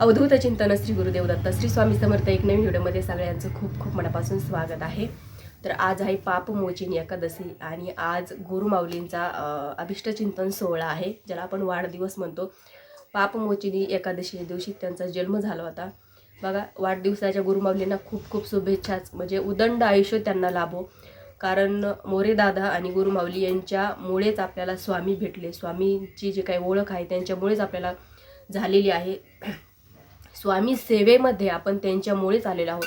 अवधूत चिंतन श्री गुरुदेव दत्त श्री स्वामी समर्थ एक नवीन व्हिडिओमध्ये सगळ्यांचं खूप खूप मनापासून स्वागत आहे. तर आज आहे पापमोचिनी एकादशी आणि आज गुरुमाऊलींचा अभिष्टचिंतन सोहळा आहे ज्याला आपण वाढदिवस म्हणतो. पापमोचिनी एकादशी दिवशी त्यांचा जन्म झाला होता. बघा वाढदिवसाच्या गुरुमाऊलींना खूप खूप शुभेच्छाच म्हणजे उदंड आयुष्य त्यांना लाभो. कारण मोरे दादा आणि गुरुमाऊली यांच्यामुळेच आपल्याला स्वामी भेटले. स्वामींची जी काही ओळख आहे त्यांच्यामुळेच आपल्याला झालेली आहे. स्वामी सेवेमध्ये आपण त्यांच्यामुळेच आलेलो आहोत.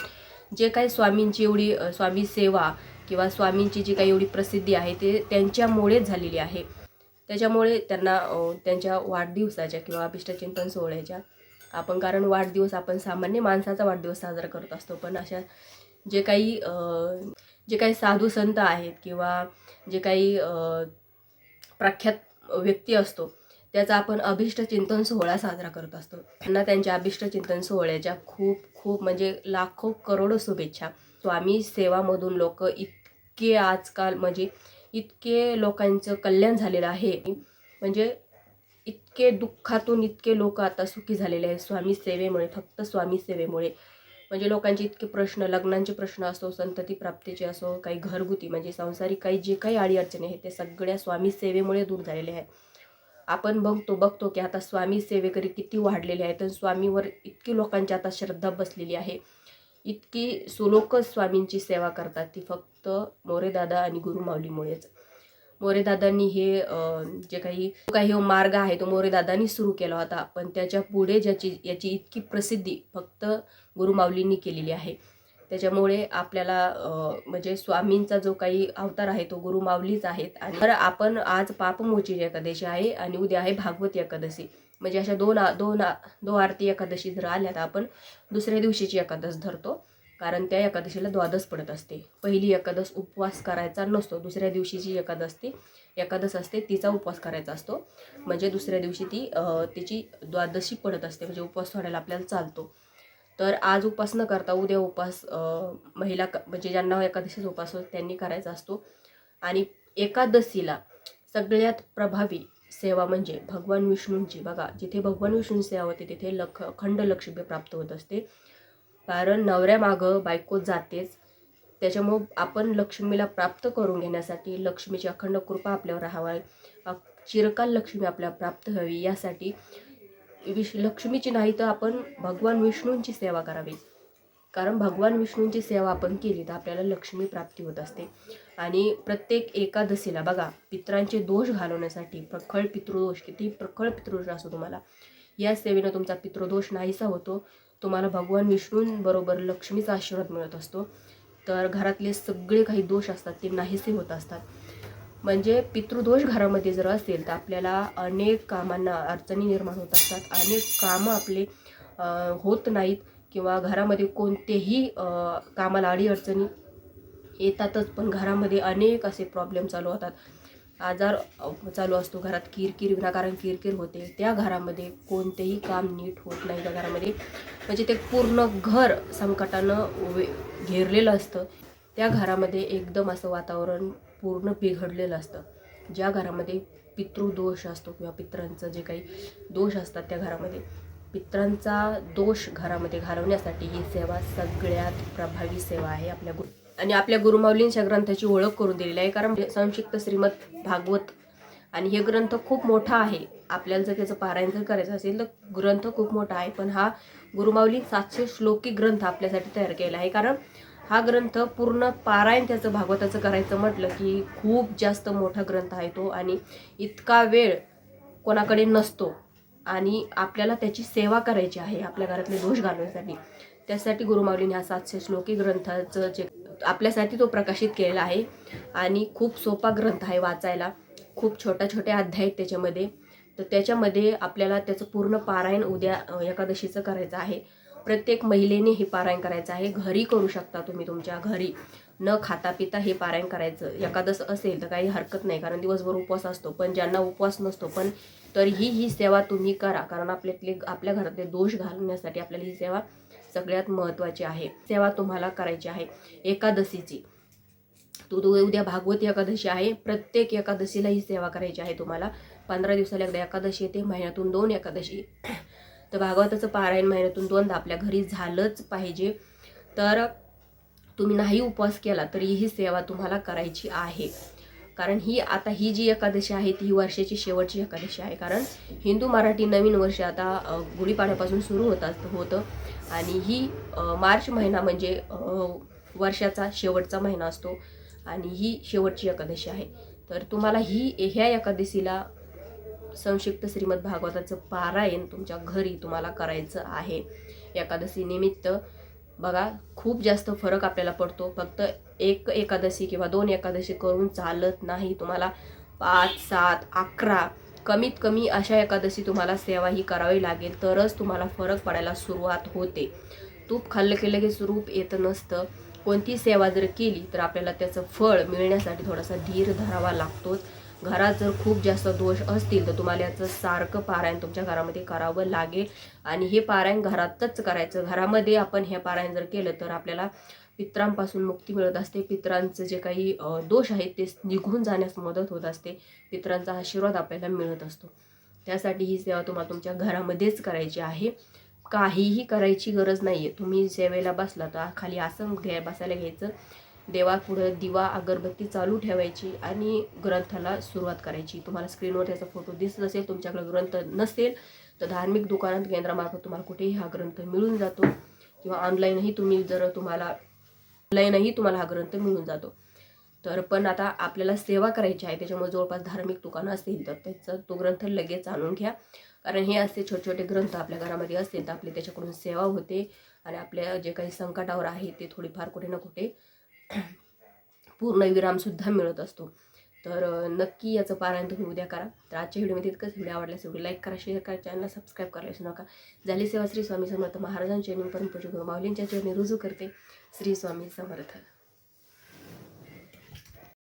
जे काही स्वामींची एवढी स्वामी सेवा किंवा स्वामींची जी काही एवढी प्रसिद्धी आहे ते त्यांच्यामुळेच झालेली आहे. त्याच्यामुळे त्यांना त्यांच्या वाढदिवसाच्या किंवा अभिष्टचिंतन सोहळ्याच्या आपण कारण वाढदिवस आपण सामान्य माणसाचा वाढदिवस साजरा करत असतो पण अशा जे काही जे काही साधू संत आहेत किंवा जे काही प्रख्यात व्यक्ती असतो त्याचा आपण अभिष्ट चिंतन सोहळा साजरा करत असतो. त्यांना त्यांच्या अभिष्ट चिंतन सोहळ्याच्या खूप खूप म्हणजे लाखो करोडो शुभेच्छा. स्वामी सेवामधून लोक इतके आजकाल म्हणजे इतके लोकांचं कल्याण झालेलं आहे. म्हणजे इतके दुःखातून इतके लोक आता सुखी झालेले आहेत. स्वामी सेवेमुळे फक्त स्वामी सेवेमुळे. म्हणजे लोकांचे इतके प्रश्न लग्नांचे प्रश्न असो संतती प्राप्तीचे असो काही घरगुती म्हणजे सांसारिक काही जे काही अडीअडचणी आहेत ते सगळ्या स्वामी सेवेमुळे दूर झालेले आहेत. आपण बघतो बघतो की आता स्वामी सेवेकरी किती वाढलेले आहेत आणि स्वामीवर इतकी लोकांची आता श्रद्धा बसलेली आहे. इतकी सुलोक स्वामींची सेवा करतात. ती फक्त मोरेदादा आणि गुरुमाऊलीमुळेच मोरेदादांनी हे जे काही काही हो मार्ग आहे तो मोरेदादांनी सुरू केला होता. पण त्याच्या पुढे ज्याची याची इतकी प्रसिद्धी फक्त गुरुमाऊलींनी केलेली आहे. त्याच्यामुळे आपल्याला म्हणजे स्वामींचा जो काही अवतार आहे तो गुरु माऊलीच आहेत. आणि तर आपण आज पापमोची एकादशी आहे आणि उद्या आहे भागवती एकादशी. म्हणजे अशा दोन दोन दो आरती एकादशी जर आल्या तर आपण दुसऱ्या दिवशीची एकादश धरतो. कारण त्या एकादशीला द्वादश पडत असते. पहिली एकादश उपवास करायचा नसतो. दुसऱ्या दिवशीची एकादश ती एकादश असते तिचा उपवास करायचा असतो. म्हणजे दुसऱ्या दिवशी ती तिची द्वादशी पडत असते. म्हणजे उपवास सोडायला आपल्याला चालतो. तर आज उपास न करता उद्या उपास महिला क- म्हणजे ज्यांना एकादशीचा उपास होतो त्यांनी करायचा असतो. आणि एकादशीला सगळ्यात प्रभावी सेवा म्हणजे भगवान विष्णूंची. बघा जिथे भगवान विष्णूंची सेवा होते तिथे लख अखंड लक्ष्मी प्राप्त होत असते. कारण नवऱ्यामागं बायको जातेच. त्याच्यामुळं आपण लक्ष्मीला प्राप्त करून घेण्यासाठी लक्ष्मीची अखंड कृपा आपल्यावर राहावा. चिरकाल लक्ष्मी आपल्याला प्राप्त व्हावी यासाठी विश लक्ष्मीची नाही तर आपण भगवान विष्णूंची सेवा करावी. कारण भगवान विष्णूंची सेवा आपण केली तर आपल्याला लक्ष्मी प्राप्ती होत असते. आणि प्रत्येक एकादशीला बघा पित्रांचे दोष घालवण्यासाठी प्रखळ पितृदोष किती प्रखळ पितृदोष असतो तुम्हाला. या सेवेनं तुमचा पितृदोष नाहीसा होतो. तुम्हाला भगवान विष्णूंबरोबर लक्ष्मीचा आशीर्वाद मिळत असतो. तर घरातले सगळे काही दोष असतात ते नाहीसे होत असतात. म्हणजे पितृदोष घरामध्ये जर असेल तर आपल्याला अनेक कामांना अडचणी निर्माण होत असतात. अनेक कामं आपले होत नाहीत किंवा घरामध्ये कोणतेही कामाला अडीअडचणी येतातच पण घरामध्ये अनेक असे प्रॉब्लेम चालू होतात. आजार चालू असतो घरात. किरकिर विनाकारण किरकिर होते. त्या घरामध्ये कोणतेही काम नीट होत नाही त्या घरामध्ये. म्हणजे ते पूर्ण घर संकटानं वे घेरलेलं असतं. त्या घरामध्ये एकदम असं वातावरण पूर्ण बिघडलेलं असतं. ज्या घरामध्ये पितृदोष असतो किंवा पित्रांचं जे काही दोष असतात त्या घरामध्ये पित्रांचा दोष घरामध्ये घालवण्यासाठी ही सेवा सगळ्यात प्रभावी सेवा आहे आपल्या गुरु आणि आपल्या गुरुमाऊलींच्या ग्रंथाची ओळख करून दिलेली आहे. कारण संक्षिप्त श्रीमद भागवत आणि हे ग्रंथ खूप मोठा आहे. आपल्याला जर त्याचं पारायण जर करायचं असेल तर ग्रंथ खूप मोठा आहे. पण हा गुरुमाऊली सातशे श्लोकी ग्रंथ आपल्यासाठी तयार केला आहे. कारण हा ग्रंथ पूर्ण पारायण त्याचं भागवताचं करायचं म्हटलं की खूप जास्त मोठा ग्रंथ आहे तो आणि इतका वेळ कोणाकडे नसतो आणि आपल्याला त्याची सेवा करायची आहे आपल्या घरातले दोष घालवण्यासाठी. त्यासाठी गुरुमाऊलीने हा सातशे श्लोकी ग्रंथाचं जे आपल्यासाठी तो प्रकाशित केलेला आहे आणि खूप सोपा ग्रंथ आहे वाचायला. खूप छोट्या छोट्या अध्याय आहेत त्याच्यामध्ये. तर त्याच्यामध्ये आपल्याला त्याचं पूर्ण पारायण उद्या एकादशीचं करायचं आहे. प्रत्येक महिलेने हे पारायण करायचं आहे. घरी करू शकता तुम्ही तुमच्या घरी. न खाता पिता हे पारायण करायचं. एकादश असेल तर काही हरकत नाही कारण दिवसभर उपवास असतो. पण ज्यांना उपवास नसतो पण तरीही ही सेवा तुम्ही करा. कारण आपल्यातले आपल्या घरातले दोष घालवण्यासाठी आपल्याला ही सेवा सगळ्यात महत्त्वाची आहे. सेवा तुम्हाला करायची आहे. एकादशीची. तू तू उद्या भागवती एकादशी आहे. प्रत्येक एकादशीला ही सेवा करायची आहे तुम्हाला. पंधरा दिवसाला एकदा एकादशी येते. महिन्यातून दोन एकादशी. तर भागवताचं पारायण महिन्यातून दोनदा आपल्या घरी झालंच पाहिजे. तर तुम्ही नाही उपवास केला तरी ही सेवा तुम्हाला करायची आहे. कारण ही आता ही जी एकादशी आहे ती ही वर्षाची शेवटची एकादशी आहे. कारण हिंदू मराठी नवीन वर्ष आता गुढीपाड्यापासून सुरू होत असतं होतं. आणि ही मार्च महिना म्हणजे वर्षाचा शेवटचा महिना असतो. आणि ही शेवटची एकादशी आहे. तर तुम्हाला ही ह्या एकादशीला संक्षिप्त श्रीमद भागवताचं पारायण तुमच्या घरी तुम्हाला करायचं आहे. एकादशीनिमित्त बघा खूप जास्त फरक आपल्याला पडतो. फक्त एक एकादशी किंवा दोन एकादशी करून चालत नाही तुम्हाला. पाच सात अकरा कमीत कमी अशा एकादशी तुम्हाला सेवा ही करावी लागेल. तरच तुम्हाला फरक पडायला सुरुवात होते. तूप खाल्लं की लगेच रूप येत नसतं. कोणती सेवा जर केली तर आपल्याला त्याचं फळ मिळण्यासाठी थोडासा धीर धरावा लागतोच घरात जर खूप जास्त दोष असतील तर तुम्हाला याचं सारखं पारायण तुमच्या घरामध्ये करावं लागेल. आणि हे पारायण घरातच करायचं. घरामध्ये आपण हे पारायण जर केलं तर आपल्याला पित्रांपासून मुक्ती मिळत असते. पित्रांचं जे काही दोष आहेत ते निघून जाण्यास मदत होत असते. पित्रांचा आशीर्वाद आपल्याला मिळत असतो. त्यासाठी ही सेवा तुम्हाला तुमच्या घरामध्येच करायची आहे. काहीही करायची गरज नाही आहे तुम्ही सेवेला बसला तर खाली आसन घ्या बसायला घ्यायचं. देवापुढं दिवा अगरबत्ती चालू ठेवायची आणि ग्रंथाला सुरुवात करायची. तुम्हाला स्क्रीनवर त्याचा फोटो दिसत असेल तुमच्याकडे ग्रंथ नसेल तर धार्मिक दुकानात केंद्रामार्फत तुम्हाला कुठेही हा ग्रंथ मिळून जातो. किंवा ऑनलाईनही तुम्ही जर तुम्हाला ऑनलाईनही तुम्हाला हा ग्रंथ मिळून जातो. तर पण आता आपल्याला सेवा करायची आहे त्याच्यामुळे जवळपास धार्मिक दुकानं असतील तर त्याचा तो ग्रंथ लगेच आणून घ्या. कारण हे असे छोटे छोटे ग्रंथ आपल्या घरामध्ये असतील तर आपली त्याच्याकडून सेवा होते. आणि आपल्या जे काही संकटावर आहे ते थोडीफार कुठे ना कुठे पूर्णविरामसुद्धा मिळत असतो. तर नक्की याचं पारायण तुम्ही उद्या करा. तर आजच्या व्हिडिओमध्ये इतकंच. व्हिडिओ आवडल्यास व्हिडिओ लाईक करा शेअर करा चॅनलला सबस्क्राईब करायला विसरू नका. झाली सेवा श्री स्वामी समर्थ महाराजांच्या चरणी परमपूज्य माऊलींच्या चरणी. रुजू करते. श्री स्वामी समर्थ.